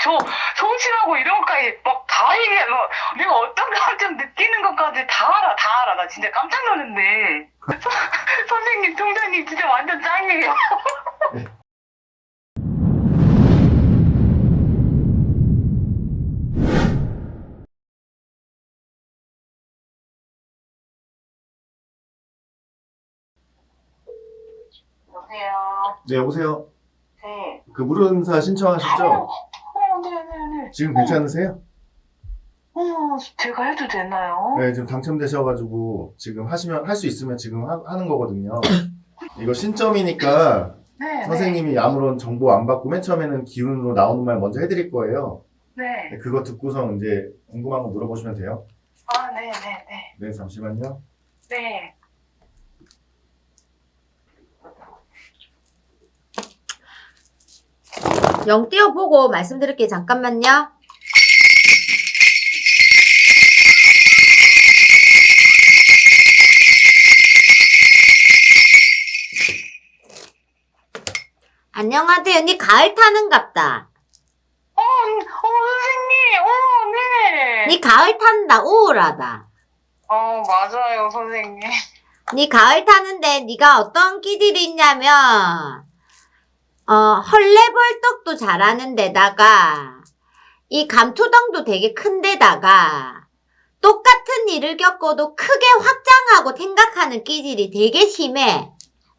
저 성실하고 이런 것까지 막 다 얘기해. 막 내가 어떤 감정 느끼는 것까지 다 알아, 다 알아. 나 진짜 깜짝 놀랐네. 서- 선생님, 통장님 진짜 완전 짱이에요. 여보세요. 네, 여보세요. 네. 그 물은사 신청하셨죠? 지금 괜찮으세요? 어, 제가 해도 되나요? 네, 지금 당첨되셔가지고 지금 하시면 할 수 있으면 지금 하, 하는 거거든요. 이거 신점이니까 네. 선생님이 아무런 정보 안 받고 맨 처음에는 기운으로 나오는 말 먼저 해드릴 거예요. 네. 네, 그거 듣고서 이제 궁금한 거 물어보시면 돼요. 아, 네 네 네. 네, 잠시만요. 네. 영 띄워보고 말씀드릴게요. 잠깐만요. 안녕하세요. 니 가을 타는 갑다. 어, 어, 선생님. 어, 네. 니 가을 탄다. 우울하다. 어, 맞아요, 선생님. 니 가을 타는데 니가 어떤 끼들이 있냐면 어 헐레벌떡도 잘하는 데다가 이 감투덩도 되게 큰 데다가 똑같은 일을 겪어도 크게 확장하고 생각하는 끼들이 되게 심해.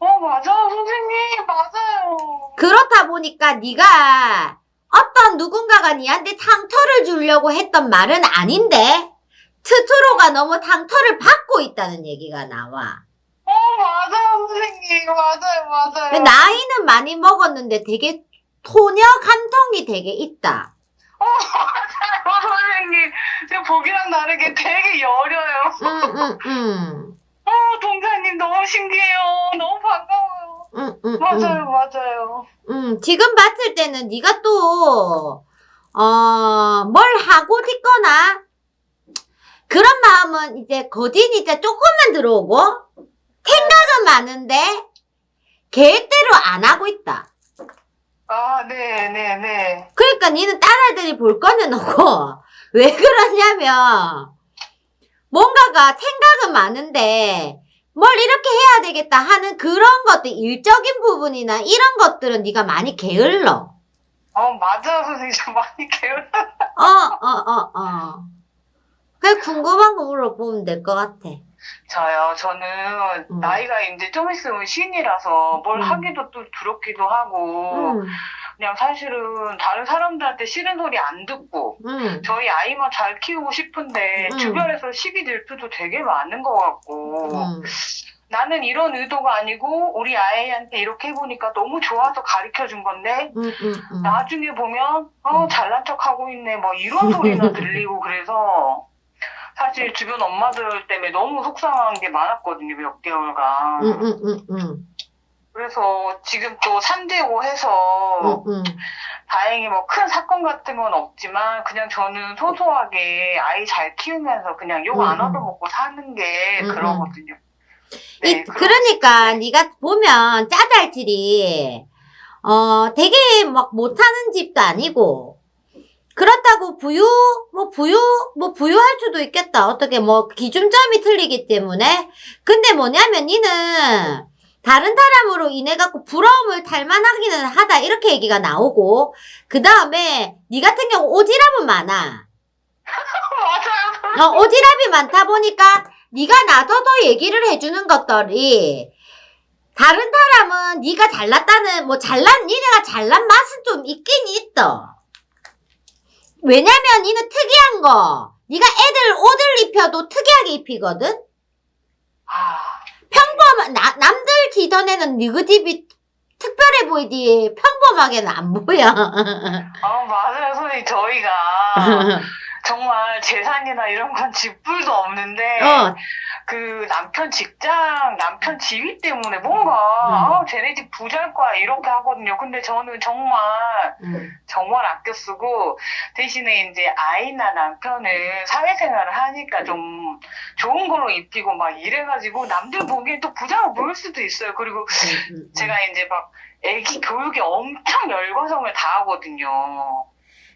어, 맞아요, 선생님. 맞아요. 그렇다 보니까 네가 어떤 누군가가 니한테 상처를 주려고 했던 말은 아닌데 스스로가 너무 상처를 받고 있다는 얘기가 나와. 어, 맞아요, 선생님. 맞아요, 맞아요. 나이는 많이 먹었는데 되게 소녀 감성이 되게 있다. 어, 선생님. 제가 보기랑 다르게 되게 여려요. 응, 응, 응. 어, 동사님 너무 신기해요. 너무 반가워요. 응, 응, 맞아요, 맞아요. 응. 지금 봤을 때는 네가 또, 어, 뭘 하고 싶거나, 그런 마음은 이제 거진 이제 조금만 들어오고, 생각은 많은데, 계획대로 안 하고 있다. 아, 네, 네, 네. 그러니까 니는 딸아이들이 볼 거는 없고, 왜 그러냐면, 뭔가가 생각은 많은데, 뭘 이렇게 해야 되겠다 하는 그런 것들, 일적인 부분이나 이런 것들은 네가 많이 게을러. 어, 맞아요, 선생님. 저 많이 게을러. 어, 어, 어, 어. 그 궁금한 거 물어보면 될 것 같아. 저요, 저는 음. 나이가 이제 좀 있으면 신이라서 뭘 음. 하기도 또 두렵기도 하고, 응, 그냥 사실은 다른 사람들한테 싫은 소리 안 듣고, 응, 저희 아이만 잘 키우고 싶은데, 음. 주변에서 시기 질투도 되게 많은 것 같고, 응, 나는 이런 의도가 아니고, 우리 아이한테 이렇게 해보니까 너무 좋아서 가르쳐 준 건데, 응, 응, 응. 나중에 보면, 어, 음. 잘난 척 하고 있네, 뭐 이런 소리나 들리고, 그래서, 사실 주변 엄마들 때문에 너무 속상한 게 많았거든요, 몇 개월간. 응, 응, 응, 응, 그래서 지금 또 3대5 해서 응, 응. 다행히 뭐 큰 사건 같은 건 없지만 그냥 저는 소소하게 아이 잘 키우면서 그냥 욕안 음, 음. 얻어먹고 사는 게 음, 음. 그러거든요. 이, 네, 그럼- 그러니까 네가 보면 짜잘질이 어 되게 막 못하는 집도 아니고 그렇다고 부유 뭐 부유 뭐 부유할 수도 있겠다. 어떻게 뭐 기준점이 틀리기 때문에. 근데 뭐냐면 니는 다른 사람으로 인해 갖고 부러움을 탈만하기는 하다. 이렇게 얘기가 나오고. 그 다음에 니 같은 경우 오지랖은 많아. 맞아요. 어, 오지랖이 많다 보니까 네가 나서서 얘기를 해주는 것들이 다른 사람은 네가 잘났다는 뭐 잘난 니네가 잘난 맛은 좀 있긴 있어. 왜냐면 니는 특이한 거 네가 애들 옷을 입혀도 특이하게 입히거든. 아, 평범 나, 남들 기존에는 니그 집이 특별해 보이지 평범하게는 안 보여. 아, 맞아요, 선생님. 저희가 정말 재산이나 이런 건 집불도 없는데 어, 그 남편 직장, 남편 지위 때문에 뭔가 음. 아, 쟤네 집 부자일 거야 이렇게 하거든요. 근데 저는 정말 음, 정말 아껴 쓰고 대신에 이제 아이나 남편은 사회생활을 하니까 좀 좋은 걸로 입히고 막 이래가지고 남들 보기엔 또 부자가 보일 수도 있어요. 그리고 음, 음. 제가 이제 막 애기 교육에 엄청 열과성을 다하거든요.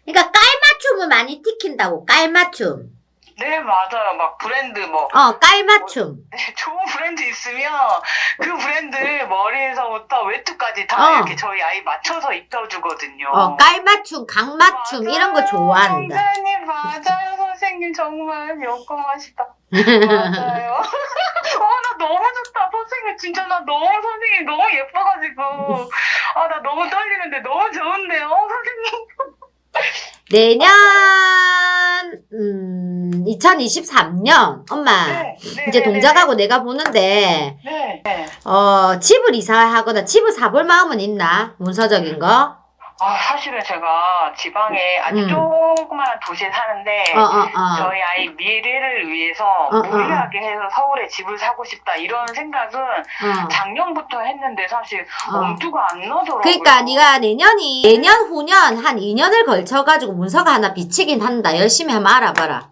그러니까 깔맞춤을 많이 티킨다고 깔맞춤. 네, 맞아요. 막 브랜드 뭐 어 깔맞춤. 네, 좋은 브랜드 있으면 그 브랜드 머리에서부터 외투까지 다 어. 이렇게 저희 아이 맞춰서 입혀주거든요. 어 깔맞춤, 강맞춤 이런 거 맞아요, 좋아한다. 선생님 맞아요 선생님 정말 영광하시다. 맞아요. 어, 나 너무 좋다 선생님 진짜 나 너무 선생님 너무 예뻐가지고 아 나 너무 떨리는데 너무 좋은데요 선생님. 내년 음 2023년 엄마 네, 네, 이제 네, 동작하고 내가 보는데 네. 네. 어 집을 이사하거나 집을 사볼 마음은 있나 문서적인 거? 아 사실은 제가 지방에 아주 음. 조그마한 도시에 사는데 어 어 어. 저희 아이 미래를 위해서 어, 어, 무리하게 해서 서울에 집을 사고 싶다 이런 생각은 어, 작년부터 했는데 사실 어. 엄두가 안 나더라고요. 그러니까 네가 내년이 내년 후년 한 2년을 걸쳐 가지고 문서가 하나 비치긴 한다. 열심히 한번 알아봐라.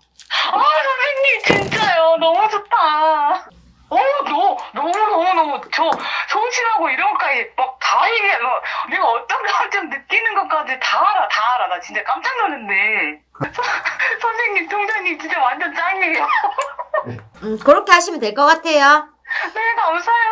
아 선생님 진짜요 너무 좋다. 어, 너, 너무, 너무, 너무, 저, 성실하고 이런 것까지 막 다 얘기해. 막 내가 어떤 감정 느끼는 것까지 다 알아, 다 알아. 나 진짜 깜짝 놀랐네. 서- 선생님, 통장님 진짜 완전 짱이에요. 음, 그렇게 하시면 될 것 같아요. 네, 감사해요.